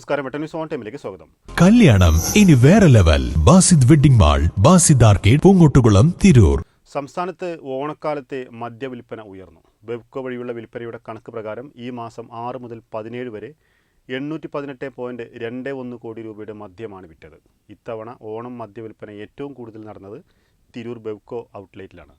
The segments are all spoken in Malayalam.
നമസ്കാരം. വെട്ട ന്യൂസ് ഓൺ ടൈമിലേക്ക് സ്വാഗതം. കല്യാണം. ഇനി വേറെ level. Basid wedding mall Basid arcade Poongottukulam Tirur. സംസ്ഥാനത്ത് ഓണക്കാലത്തെ മദ്യവിൽപ്പന ഉയർന്നു. ബെബ്കോ വഴിയുള്ള വിൽപ്പനയുടെ കണക്ക് പ്രകാരം ഈ മാസം ആറ് മുതൽ പതിനേഴ് വരെ എണ്ണൂറ്റി പതിനെട്ട് പോയിന്റ് രണ്ട് ഒന്ന് കോടി രൂപയുടെ മദ്യമാണ് വിറ്റത്. ഇത്തവണ ഓണം മദ്യവിൽപ്പന ഏറ്റവും കൂടുതൽ നടന്നത് തിരൂർ ബെബ്കോ ഔട്ട്ലെറ്റിലാണ്.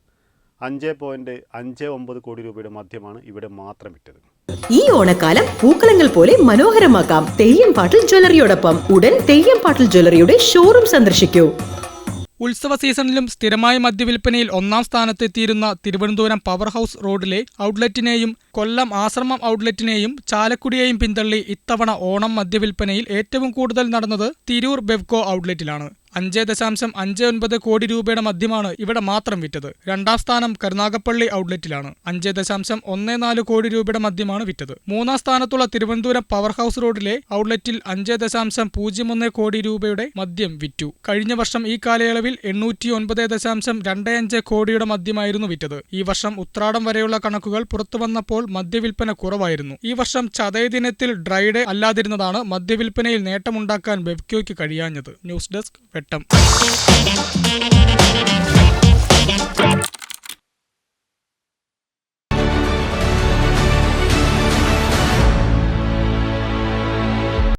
അഞ്ച് പോയിന്റ് അഞ്ച് ഒമ്പത് കോടി രൂപയുടെ മദ്യമാണ് ഇവിടെ മാത്രം വിറ്റത്. ഈ ഓണക്കാലം പൂക്കളങ്ങൾ പോലെ മനോഹരമാക്കാം. തെയ്യം പാട്ടിൽ ജ്വല്ലറിയോടൊപ്പം ഉടൻ തെയ്യം പാട്ടിൽ ജ്വല്ലറിയുടെ ഷോറൂം സന്ദർശിക്കൂ. ഉത്സവ സീസണിലും സ്ഥിരമായ മദ്യവിൽപ്പനയിൽ ഒന്നാം സ്ഥാനത്തെത്തിയിരുന്ന തിരുവനന്തപുരം പവർ ഹൗസ് റോഡിലെ ഔട്ട്ലെറ്റിനെയും കൊല്ലം ആശ്രമം ഔട്ട്ലെറ്റിനെയും ചാലക്കുടിയെയും പിന്തള്ളി ഇത്തവണ ഓണം മദ്യവിൽപ്പനയിൽ ഏറ്റവും കൂടുതൽ നടന്നത് തിരൂർ ബെവ്കോ ഔട്ട്ലെറ്റിലാണ്. അഞ്ച് ദശാംശം അഞ്ച് ഒൻപത് കോടി രൂപയുടെ മദ്യമാണ് ഇവിടെ മാത്രം വിറ്റത്. രണ്ടാം സ്ഥാനം കരുനാഗപ്പള്ളി ഔട്ട്ലെറ്റിലാണ്. അഞ്ച് ദശാംശം ഒന്ന് നാല് കോടി രൂപയുടെ മദ്യമാണ് വിറ്റത്. മൂന്നാം സ്ഥാനത്തുള്ള തിരുവനന്തപുരം പവർ ഹൗസ് റോഡിലെ ഔട്ട്ലെറ്റിൽ അഞ്ച് ദശാംശം പൂജ്യം ഒന്ന് കോടി രൂപയുടെ മദ്യം വിറ്റു. കഴിഞ്ഞ വർഷം ഈ കാലയളവിൽ എണ്ണൂറ്റി ഒൻപത് ദശാംശം രണ്ട് അഞ്ച് കോടിയുടെ മദ്യമായിരുന്നു വിറ്റത്. ഈ വർഷം ഉത്രാടം വരെയുള്ള കണക്കുകൾ പുറത്തു വന്നപ്പോൾ മദ്യവിൽപ്പന കുറവായിരുന്നു. ഈ വർഷം ചതയ ദിനത്തിൽ ഡ്രൈഡേ അല്ലാതിരുന്നതാണ് മദ്യവിൽപ്പനയിൽ നേട്ടമുണ്ടാക്കാൻ ബെബ്ക്യോയ്ക്ക് കഴിയാഞ്ഞത്. ന്യൂസ് ഡെസ്ക് காலகட்டம்